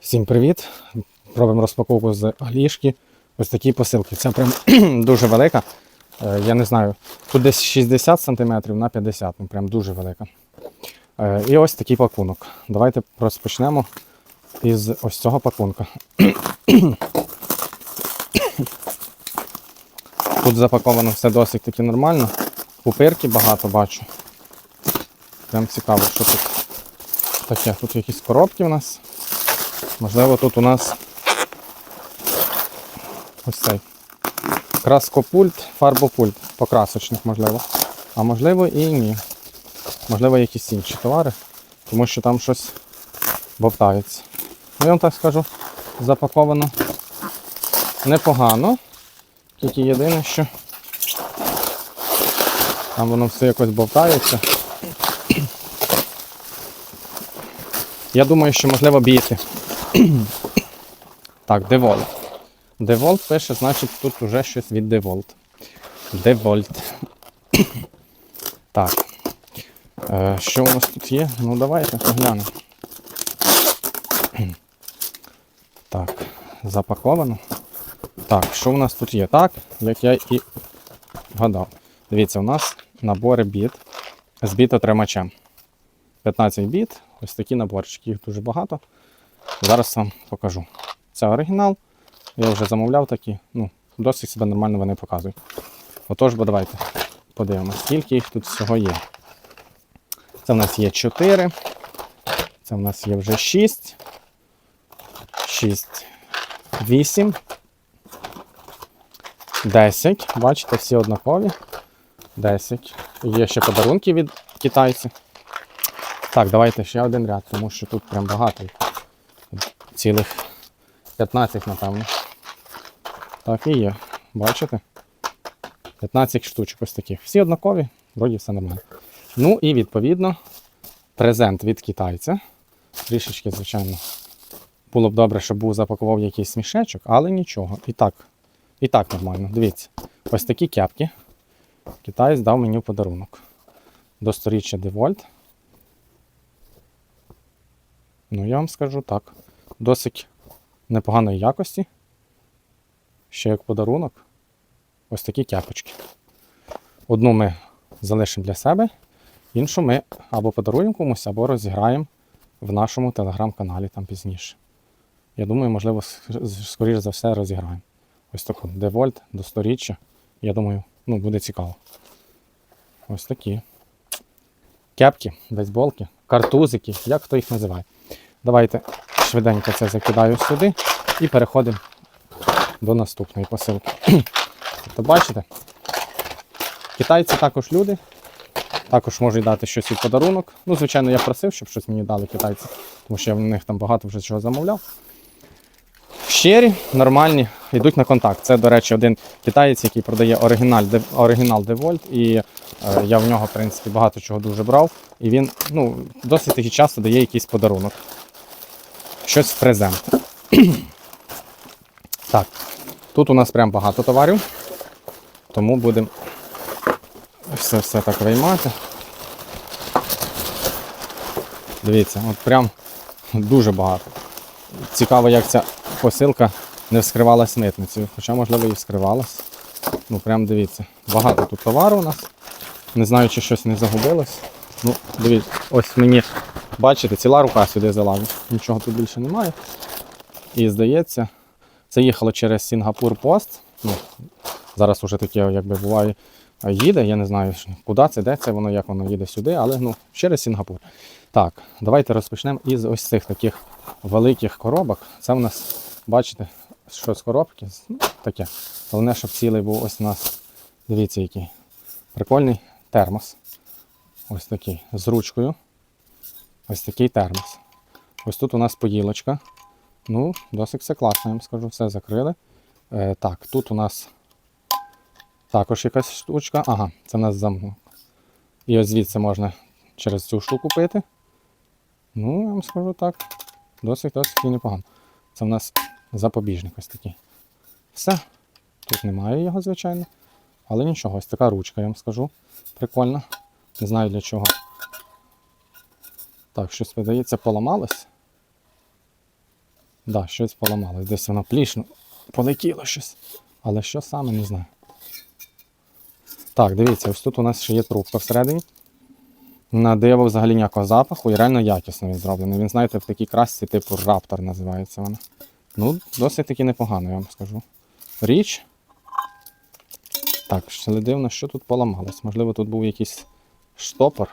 Всім привіт! Робимо розпаковку з Алішки. Ось такі посилки. Це прям дуже велика. Е, Я не знаю, тут десь 60 см на 50 ну прям дуже велика. Е, І ось такий пакунок. Давайте розпочнемо із ось цього пакунка. Тут запаковано все досить таки нормально. Пупирки багато бачу. Прям цікаво, що тут таке. Тут якісь коробки у нас. Можливо, тут у нас ось цей краскопульт, фарбопульт, покрасочник, можливо. А можливо і ні. Можливо, якісь інші товари, тому що там щось бовтається. Ну, я вам так скажу, запаковано непогано. Тільки єдине, що там воно все якось бовтається. Я думаю, що можливо біти. так, Деволт. Деволт пише, значить тут вже щось від Деволт. Девольт. так. Е, що у нас тут є? Ну давайте поглянемо. так, запаковано. Так, що у нас тут є? Так, як я і вгадав. Дивіться, у нас набори біт з бітотримачем. 15 біт, ось такі наборчики, їх дуже багато. Зараз вам покажу. Це оригінал. Я вже замовляв такі, ну, досить себе нормально вони показують. Отож, бо давайте подивимося, скільки їх тут всього є. Це в нас є 4. Це в нас є вже 6. 6. 8. 10. Бачите, всі однакові. 10. Є ще подарунки від китайців. Так, давайте ще один ряд, тому що тут прям багато. їх. Цілих 15, напевно. Так і є. Бачите? 15 штучок ось таких. Всі однакові, вроді все нормально. Ну і відповідно презент від китайця. Трішечки, звичайно, було б добре, щоб був запакував якийсь смішечок, але нічого. І так, і так нормально. Дивіться, ось такі кепки. Китаєць дав мені в подарунок. До сторіччя Девольт. Ну, я вам скажу так. Досить непоганої якості. Ще як подарунок. Ось такі кепочки. Одну ми залишимо для себе, іншу ми або подаруємо комусь, або розіграємо в нашому телеграм-каналі там пізніше. Я думаю, можливо, скоріш за все розіграємо. Ось таку девольт до сторіччя. Я думаю, ну, буде цікаво. Ось такі. Кепки, бейсболки, картузики, як хто їх називає. Давайте швиденько це закидаю сюди і переходимо до наступної посилки. Тобто, бачите, китайці також люди, також можуть дати щось від подарунок. Ну, звичайно, я просив, щоб щось мені дали китайці, тому що я в них там багато вже чого замовляв. Щирі, нормальні, йдуть на контакт. Це, до речі, один китаєць, який продає оригінал, DeWalt, і е, я в нього, в принципі, багато чого дуже брав. І він ну, досить таки часто дає якийсь подарунок. Щось в презент. так, тут у нас прям багато товарів, тому будемо все все так виймати. Дивіться, от прям дуже багато. Цікаво, як ця посилка не вскривалась митницею, хоча, можливо, і вскривалась. Ну, прям дивіться. Багато тут товару у нас. Не знаю, чи щось не загубилось. Ну, дивіться, ось мені, бачите, ціла рука сюди залазить. Нічого тут більше немає. І здається, це їхало через Сінгапур Пост. Ну, зараз уже таке, якби буває, їде. Я не знаю, куди це, де це воно, як воно їде сюди, але ну, через Сінгапур. Так, давайте розпочнемо із ось цих таких великих коробок. Це в нас, бачите, що з коробки? Ну, таке. Головне, щоб цілий був ось у нас. Дивіться, який прикольний термос. Ось такий з ручкою. Ось такий термос. Ось тут у нас поїлочка. Ну, досить все класно, я вам скажу, все закрили. Е, так, тут у нас також якась штучка. Ага, це у нас замок. І ось звідси можна через цю штуку пити. Ну, я вам скажу так. Досить досить і непогано. Це в нас запобіжник ось такий. Все. Тут немає його, звичайно. Але нічого, ось така ручка, я вам скажу. Прикольно. Не знаю для чого. Так, щось видається, поламалось. Да, щось поламалось. Десь воно плішно полетіло щось. Але що саме, не знаю. Так, дивіться, ось тут у нас ще є трубка всередині. На диво взагалі ніякого запаху і реально якісно він зроблений. Він, знаєте, в такій красці, типу раптор називається вона. Ну, досить таки непогано, я вам скажу. Річ. Так, ще дивно, що тут поламалось. Можливо, тут був якийсь штопор.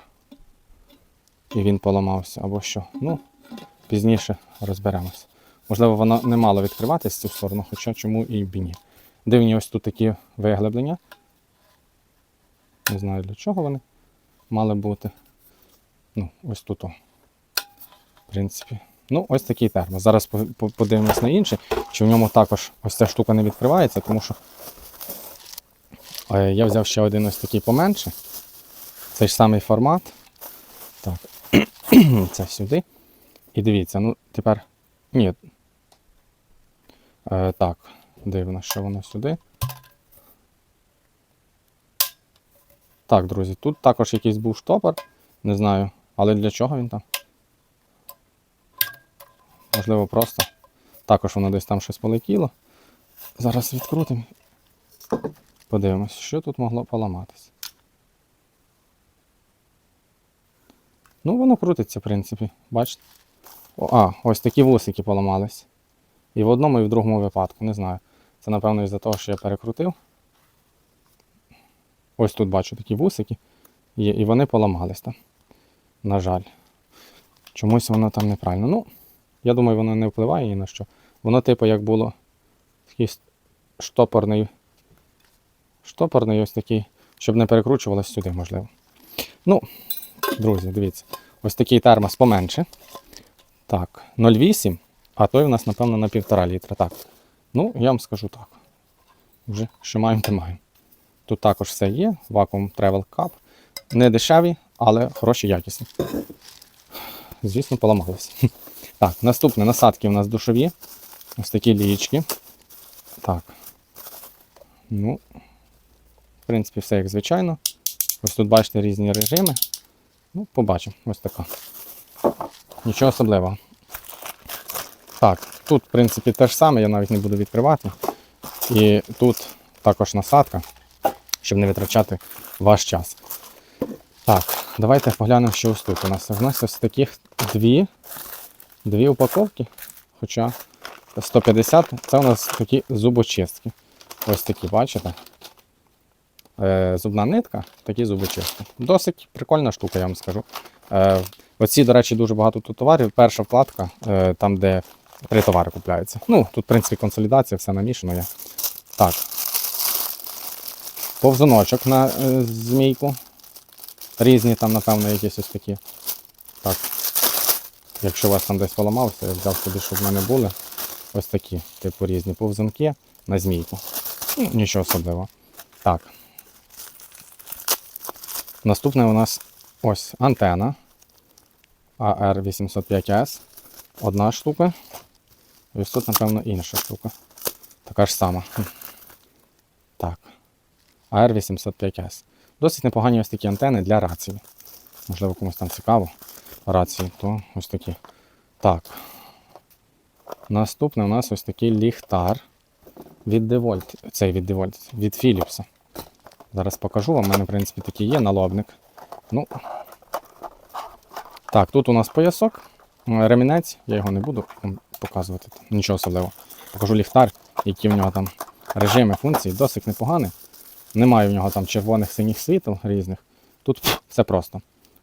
І він поламався, або що. Ну, пізніше розберемось. Можливо, воно не мало відкриватись в цю сторону, хоча чому і б ні. Дивні ось тут такі виглеблення. Не знаю для чого вони мали бути. Ну, ось тут. О. В принципі. Ну, ось такий термос. Зараз по- по- подивимось на інший, чи в ньому також ось ця штука не відкривається, тому що е, я взяв ще один ось такий поменше. Цей ж самий формат. Так. Це сюди. І дивіться, ну тепер. Ні. Е, так, дивно, що воно сюди. Так, друзі, тут також якийсь був штопор, не знаю, але для чого він там? Можливо, просто. Також воно десь там щось полетіло. Зараз відкрутимо. Подивимось, що тут могло поламатись. Ну, воно крутиться, в принципі, бачите? О, а, ось такі вусики поламались. І в одному, і в другому випадку, не знаю. Це, напевно, із-за того, що я перекрутив. Ось тут бачу такі вусики, є, і вони поламались там. На жаль. Чомусь воно там неправильно. Ну, я думаю, воно не впливає ні на що. Воно, типу, як було такий штопорний, штопорний ось такий, щоб не перекручувалось сюди, можливо. Ну, друзі, дивіться, ось такий термос поменше. Так, 0,8, а той у нас, напевно, на 1,5 літра. Так. Ну, я вам скажу так. Вже що маємо, то маємо. Тут також все є, вакуум Travel Cup. Не дешеві, але хороші якісні. Звісно, поламалися. Так, наступне насадки у нас душові. Ось такі лієчки. Так. Ну, в принципі, все як звичайно. Ось тут бачите різні режими. Ну, побачимо. Ось така. Нічого особливого. Так, тут, в принципі, те ж саме, я навіть не буду відкривати. І тут також насадка, щоб не витрачати ваш час. Так, давайте поглянемо, що ось тут у нас. У нас ось таких дві, дві упаковки. Хоча 150 це у нас такі зубочистки. Ось такі, бачите? Е, зубна нитка, такі зубочистки. Досить прикольна штука, я вам скажу. Е, оці, до речі, дуже багато тут товарів. Перша вкладка, е, там, де три товари купляються. Ну, тут, в принципі, консолідація, все намішано є. Так. Повзуночок на змійку. Різні там, напевно, якісь ось такі. Так. Якщо у вас там десь поламався, я взяв собі, щоб в мене були. Ось такі, типу, різні повзунки на змійку. Ну, нічого особливого. Так. Наступне у нас ось антена AR805S. Одна штука. І тут, напевно, інша штука. Така ж сама. Так. AR805S. Досить непогані ось такі антени для рації. Можливо, комусь там цікаво рації, то ось такі. Так. Наступне у нас ось такий ліхтар від DeWalt. Цей від DeWalt, від Philips. Зараз покажу вам. У мене, в принципі, такий є налобник. Ну. Так, тут у нас поясок, ремінець, я його не буду показувати, нічого особливого. Покажу ліхтар, які в нього там режими, функції, досить непоганий. Немає в нього там червоних синіх світл різних. Тут все просто.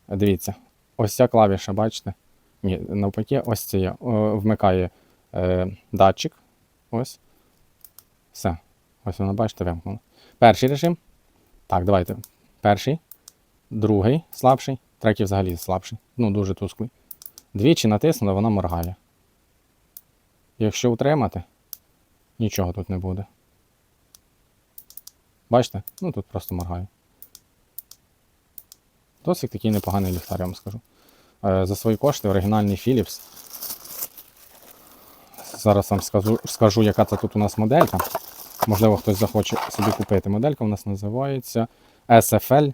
Дивіться, ось ця клавіша, бачите? Ні, навпаки, ось це є. Вмикає е, датчик. Ось. Все. Ось воно, бачите, вимкнуло. Перший режим. Так, давайте. Перший, другий слабший, третій взагалі слабший. Ну, дуже тусклий. Двічі натиснули, вона моргає. Якщо утримати, нічого тут не буде. Бачите? Ну тут просто моргає. Досить такий непоганий ліхтар, я вам скажу. Е, За свої кошти оригінальний Philips. Зараз вам скажу, скажу, яка це тут у нас моделька. Можливо, хтось захоче собі купити. Моделька у нас називається SFL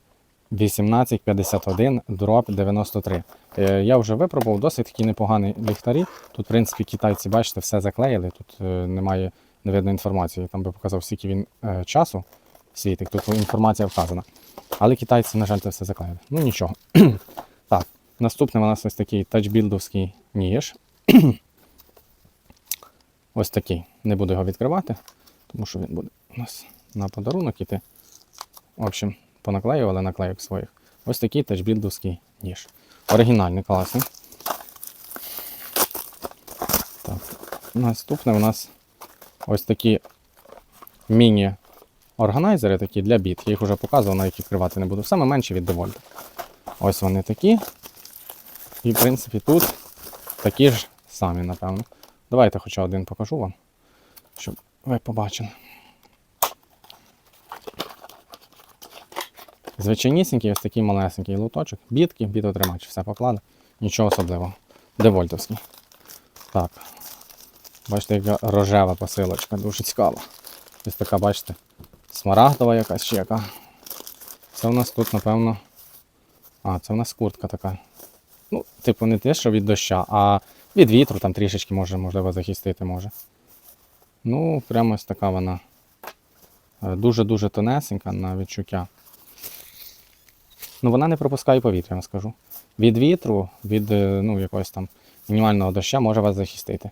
1851 дроб 93. Е, Я вже випробував досить такі непогані ліхтарі. Тут, в принципі, китайці, бачите, все заклеїли. Тут е, немає не видно інформації. Там би показав, скільки він е, часу світить. Тут інформація вказана. Але китайці, на жаль, це все заклеїли. Ну нічого. так, наступний у нас ось такий тачбілдовський ніж. ось такий. Не буду його відкривати, тому що він буде у нас на подарунок іти. В общем, понаклеювали наклейок своїх. Ось такий тачбілдовський ніж. Оригінальний, класний. Так. Наступне у нас ось такі міні-органайзери такі для біт. Я їх вже показував, навіть відкривати не буду. Саме менші від Девольта. Ось вони такі. І, в принципі, тут такі ж самі, напевно. Давайте хоча один покажу вам, щоб ви побачили. Звичайнісінький, ось такий малесенький луточок. Бітки, бітотримач, все поклали. Нічого особливого. Девольтовський. Так. Бачите, яка рожева посилочка, дуже цікава. Ось така, бачите, смарагдова якась ще яка. Це у нас тут, напевно. А, це у нас куртка така. Ну, типу, не те, що від доща, а від вітру там трішечки може, можливо, захистити може. Ну, прямо ось така вона. е, Дуже-дуже тонесенька на відчуття. Ну, вона не пропускає повітря, я вам скажу. Від вітру, від е, ну, якогось там мінімального доща може вас захистити.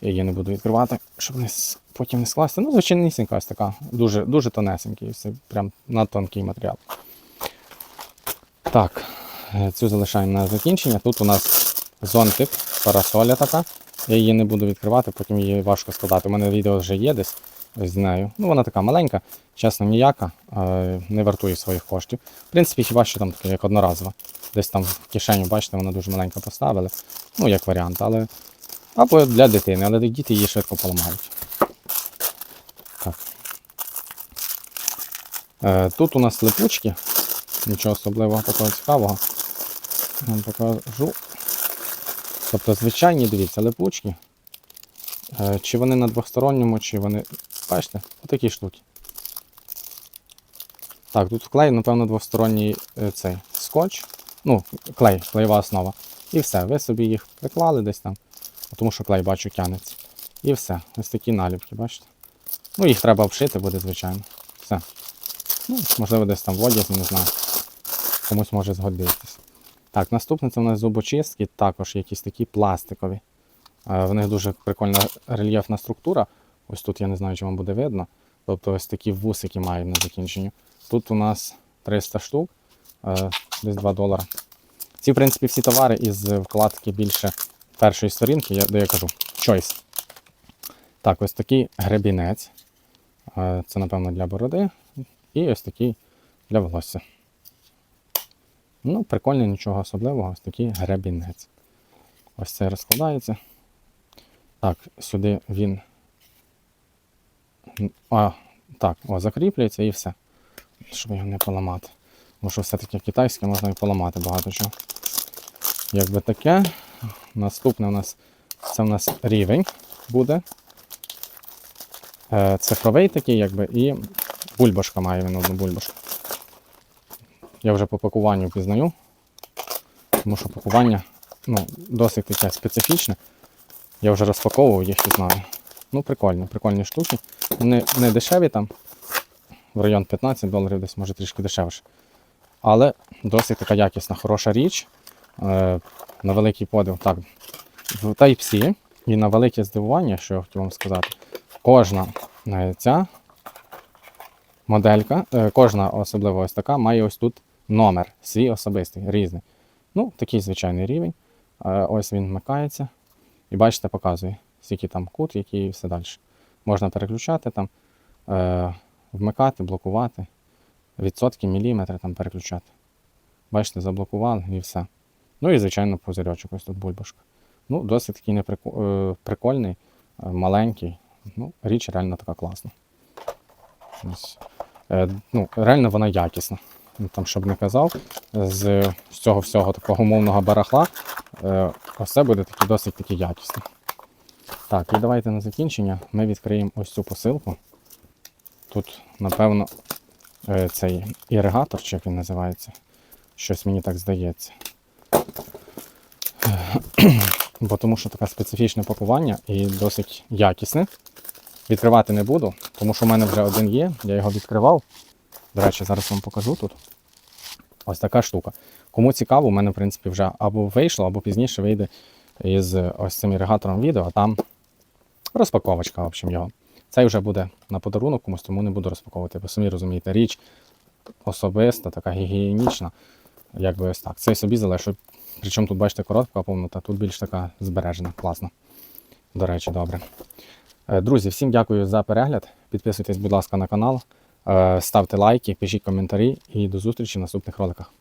Я її не буду відкривати, щоб не, потім не скласти. Ну, звичайнісінька ось така. Дуже, дуже тонесенький. Це прям надтонкий матеріал. Так, е, цю залишаємо на закінчення. Тут у нас зонтик, парасоля така. Я її не буду відкривати, потім її важко складати. У мене відео вже є десь з нею. Ну, вона така маленька, чесно, ніяка, е, не вартує своїх коштів. В принципі, хіба що там таке, як одноразова. Десь там в кишеню, бачите, вона дуже маленька поставили. Ну, як варіант, але. Або для дитини, але діти її швидко поламають. Так. Е, тут у нас липучки. Нічого особливого такого цікавого. Вам покажу. Тобто звичайні, дивіться, липучки. Е, Чи вони на двосторонньому, чи вони. Бачите, отакі штуки. Так, тут вклей, напевно, двосторонній е, цей скотч. Ну, клей, клеєва основа. І все. Ви собі їх приклали десь там. Тому що клей бачу тянеться. І все. Ось такі наліпки, бачите? Ну, їх треба обшити буде, звичайно. Все. Ну, можливо, десь там в не знаю. Комусь може згодитися. Так, наступне це у нас зубочистки, також якісь такі пластикові. Е, В них дуже прикольна рельєфна структура. Ось тут я не знаю, чи вам буде видно. Тобто ось такі вусики мають на закінченні. Тут у нас 300 штук, е, десь 2 долара. Ці, в принципі, всі товари із вкладки більше першої сторінки, де я кажу Choice. Так, ось такий гребінець. Е, Це, напевно, для бороди. І ось такий для волосся. Ну, прикольний, нічого особливого, ось такий гребінець. Ось це розкладається. Так, сюди він. А, так, о, закріплюється і все. Щоб його не поламати. Тому що все-таки китайське можна і поламати багато чого. Якби таке. Наступне у нас це у нас рівень буде. Е, Цифровий такий, якби, і бульбашка має він одну бульбашку. Я вже по пакуванню пізнаю, тому що пакування ну, досить таке специфічне. Я вже розпаковував їх знаю. Ну, прикольно, прикольні штуки. Вони не дешеві там, в район 15 доларів десь, може трішки дешевше. Але досить така якісна, хороша річ. Е, на великий подив. Так, в Type-C і на велике здивування, що я хотів вам сказати, кожна е, ця моделька, е, кожна особливо ось така, має ось тут номер свій особистий, різний. Ну, такий звичайний рівень. Е, Ось він вмикається. І бачите, показує, скільки там кут, який і все далі. Можна переключати там, е, вмикати, блокувати, відсотки, міліметри там переключати. Бачите, заблокували і все. Ну і, звичайно, пузирьочок, ось тут бульбашка. Ну, досить такий неприко- е, прикольний, маленький. Ну, річ реально така класна. Ось. Ну, реально вона якісна. Ну, Там, щоб не казав, з, з цього всього такого мовного барахла, е, ось буде таки досить таки якісне. Так, і давайте на закінчення ми відкриємо ось цю посилку. Тут, напевно, е, цей іригатор, чи як він називається. Щось мені так здається. Бо тому що таке специфічне пакування і досить якісне. Відкривати не буду, тому що в мене вже один є, я його відкривав. До речі, зараз вам покажу тут. Ось така штука. Кому цікаво, у мене, в принципі, вже або вийшло, або пізніше вийде із ось цим іригатором відео, а там розпаковочка, в общем, його. Цей вже буде на подарунок комусь, тому не буду розпаковувати. Ви самі розумієте, річ особиста, така гігієнічна. Якби ось так. Цей собі залишу. Причому тут, бачите, коротка повнота, тут більш така збережена. Класно. До речі, добре. Е, Друзі, всім дякую за перегляд. Підписуйтесь, будь ласка, на канал, ставте лайки, пишіть коментарі і до зустрічі в наступних роликах.